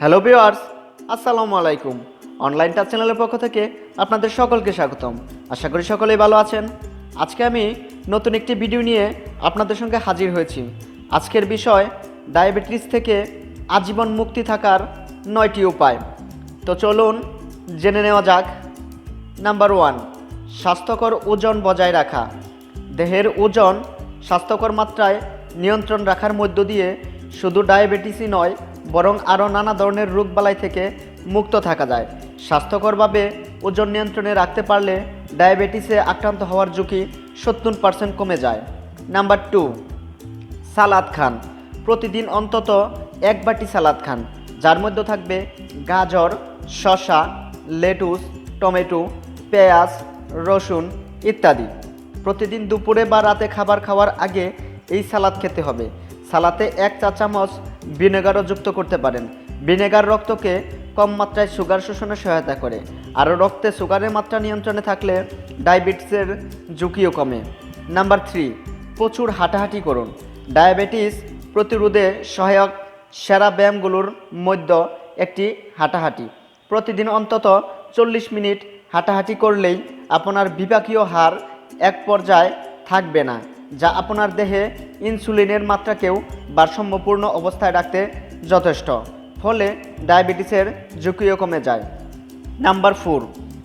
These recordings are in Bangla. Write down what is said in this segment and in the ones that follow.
হ্যালো ভিওয়ার্স আসসালামু আলাইকুম অনলাইন টাচ চ্যানেলের পক্ষ থেকে আপনাদের সকলকে স্বাগতম। আশা করি সকলেই ভালো আছেন। আজকে আমি নতুন একটি ভিডিও নিয়ে আপনাদের সঙ্গে হাজির হয়েছি। আজকের বিষয় ডায়াবেটিস থেকে আজীবন মুক্তি থাকার নয়টি উপায়। তো চলুন, জেনে নেওয়া যাক। নাম্বার ওয়ান স্বাস্থ্যকর ওজন বজায় রাখা। দেহের ওজন স্বাস্থ্যকর মাত্রায় নিয়ন্ত্রণ রাখার মধ্য দিয়ে শুধু ডায়াবেটিসই নয় বরং আরও নানা ধরনের রোগবালাই থেকে মুক্ত থাকা যায়। স্বাস্থ্যকরভাবে ওজন নিয়ন্ত্রণে রাখতে পারলে ডায়াবেটিসে আক্রান্ত হওয়ার ঝুঁকি সত্তর পার্সেন্ট কমে যায়। নাম্বার টু, সালাদ খান। প্রতিদিন অন্তত এক বাটি সালাদ খান, যার মধ্যে থাকবে গাজর, শসা, লেটুস, টমেটো, পেঁয়াজ, রসুন ইত্যাদি। প্রতিদিন দুপুরে বা রাতে খাবার খাওয়ার আগে এই সালাদ খেতে হবে। সালাতে এক চা চামচ ভিনেগারও যুক্ত করতে পারেন। ভিনেগার রক্তকে কম মাত্রায় সুগার শোষণে সহায়তা করে। আর রক্তে সুগারের মাত্রা নিয়ন্ত্রণে থাকলে ডায়াবেটিসের ঝুঁকিও কমে। নাম্বার থ্রি, প্রচুর হাঁটাহাঁটি করুন। ডায়াবেটিস প্রতিরোধে সহায়ক সেরা ব্যায়ামগুলোর মধ্যে একটি হাঁটাহাঁটি। প্রতিদিন অন্তত চল্লিশ মিনিট হাঁটাহাঁটি করলেই আপনার বিপাকীয় হার এক পর্যায়ে থাকবে না। যা আপনার দেহে ইনসুলিনের মাত্রাকেও ভারসাম্যপূর্ণ অবস্থায় রাখতে যথেষ্ট, ফলে ডায়াবেটিসের ঝুঁকিও কমে যায়। নাম্বার ফোর,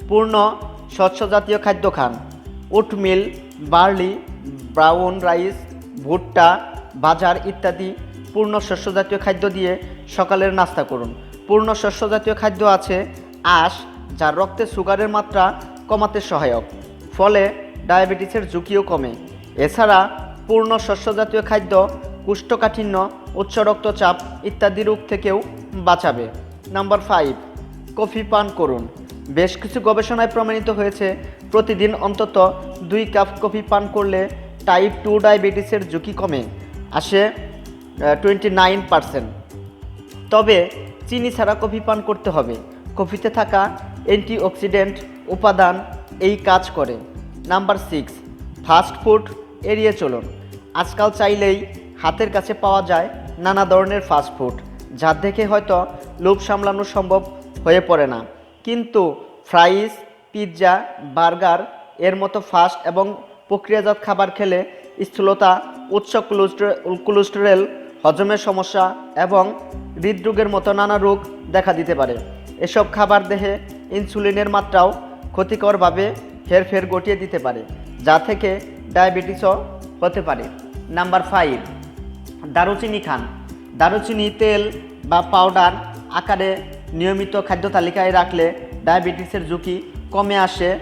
পূর্ণ শস্য জাতীয় খাদ্য খান। ওটমিল, বার্লি, ব্রাউন রাইস, ভুট্টা, বাজার ইত্যাদি পূর্ণ শস্য জাতীয় খাদ্য দিয়ে সকালের নাস্তা করুন। পূর্ণ শস্য জাতীয় খাদ্য আছে আঁশ, যা রক্তে সুগারের মাত্রা কমাতে সহায়ক, ফলে ডায়াবেটিসের ঝুঁকিও কমে। এছাড়া পূর্ণ শস্য জাতীয় খাদ্য, কুষ্ঠকাঠিন্য, উচ্চ রক্তচাপ ইত্যাদি রোগ থেকেও বাঁচাবে। নাম্বার ফাইভ কফি পান করুন। বেশ কিছু গবেষণায় প্রমাণিত হয়েছে, প্রতিদিন অন্তত দুই কাপ কফি পান করলে টাইপ টু ডায়াবেটিসের ঝুঁকি কমে, আসে টোয়েন্টি নাইন পারসেন্ট তবে চিনি ছাড়া কফি পান করতে হবে। কফিতে থাকা অ্যান্টিঅক্সিডেন্ট উপাদান এই কাজ করে। নাম্বার সিক্স ফাস্ট ফুড এড়িয়ে চলুন। আজকাল চাইলেই হাতের কাছে পাওয়া যায় নানা ধরনের ফাস্ট ফুড যা দেখে হয়তো লোভ সামলানো সম্ভব হয়ে পড়ে না। কিন্তু ফ্রাইস পিৎজা বার্গার এর মতো ফাস্ট এবং প্রক্রিয়াজাত খাবার খেলে স্থূলতা, উচ্চ কোলেস্টে- কোলেস্টেরল হজমের সমস্যা এবং হৃদরোগের মতো নানা রোগ দেখা দিতে পারে। এসব খাবার দেহে ইনসুলিনের মাত্রাও ক্ষতিকরভাবে হেরফের ঘটিয়ে দিতে পারে, যা থেকে ডায়াবেটিসও হতে পারে। নাম্বার ফাইভ দারুচিনি খান। দারুচিনি তেল বা পাউডার আকারে নিয়মিত খাদ্য তালিকায় রাখলে ডায়াবেটিসের ঝুঁকি কমে আসে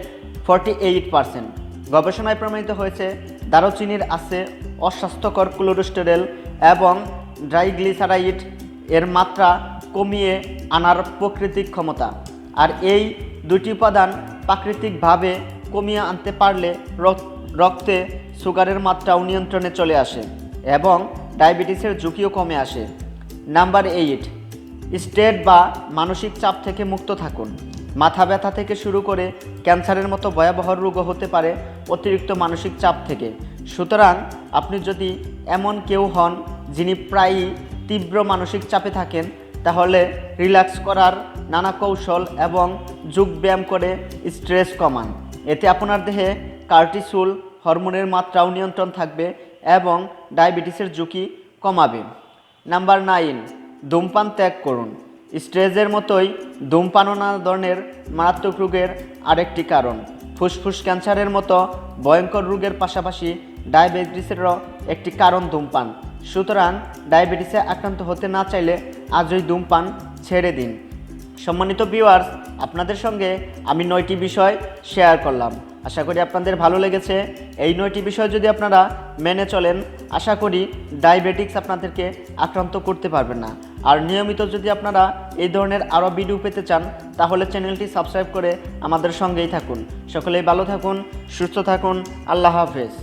ফর্টি এইট পারসেন্ট গবেষণায় প্রমাণিত হয়েছে, দারুচিনির আছে অস্বাস্থ্যকর কোলেস্টেরল এবং ড্রাইগ্লিসারাইড এর মাত্রা কমিয়ে আনার প্রকৃতিক ক্ষমতা। আর এই দুটি উপাদান প্রাকৃতিকভাবে কমিয়ে আনতে পারলে রক- রক্তে সুগারের মাত্রাও নিয়ন্ত্রণে চলে আসে এবং ডায়াবেটিসের ঝুঁকিও কমে আসে। নাম্বার এইট, স্ট্রেট বা মানসিক চাপ থেকে মুক্ত থাকুন। মাথা ব্যথা থেকে শুরু করে ক্যান্সারের মতো ভয়াবহ রোগও হতে পারে অতিরিক্ত মানসিক চাপ থেকে। সুতরাং আপনি যদি এমন কেউ হন যিনি প্রায়ই তীব্র মানসিক চাপে থাকেন, তাহলে রিল্যাক্স করার নানা কৌশল এবং যোগ ব্যায়াম করে স্ট্রেস কমান। এতে আপনার দেহে কার্টিসুল হরমোনের মাত্রাও নিয়ন্ত্রণ থাকবে এবং ডায়াবেটিসের ঝুঁকি কমাবে। নাম্বার নাইন, ধূমপান ত্যাগ করুন। স্ট্রেসের মতোই ধূমপানও নানা ধরনের মারাত্মক রোগের আরেকটি কারণ। ফুসফুস ক্যান্সারের মতো ভয়ঙ্কর রোগের পাশাপাশি ডায়াবেটিসেরও একটি কারণ ধূমপান। সুতরাং ডায়াবেটিসে আক্রান্ত হতে না চাইলে আজই ধূমপান ছেড়ে দিন। সম্মানিত ভিউয়ার্স আপনাদের সঙ্গে আমি নয়টি বিষয় শেয়ার করলাম। আশা করি আপনাদের ভালো লেগেছে। এই নয়টি বিষয় যদি আপনারা মেনে চলেন, আশা করি ডায়াবেটিক্স আপনাদেরকে আক্রান্ত করতে পারবে না। আর নিয়মিত যদি আপনারা এই ধরনের আরও ভিডিও পেতে চান, তাহলে চ্যানেলটি সাবস্ক্রাইব করে আমাদের সঙ্গেই থাকুন। সকলেই ভালো থাকুন, সুস্থ থাকুন, আল্লাহ হাফেজ।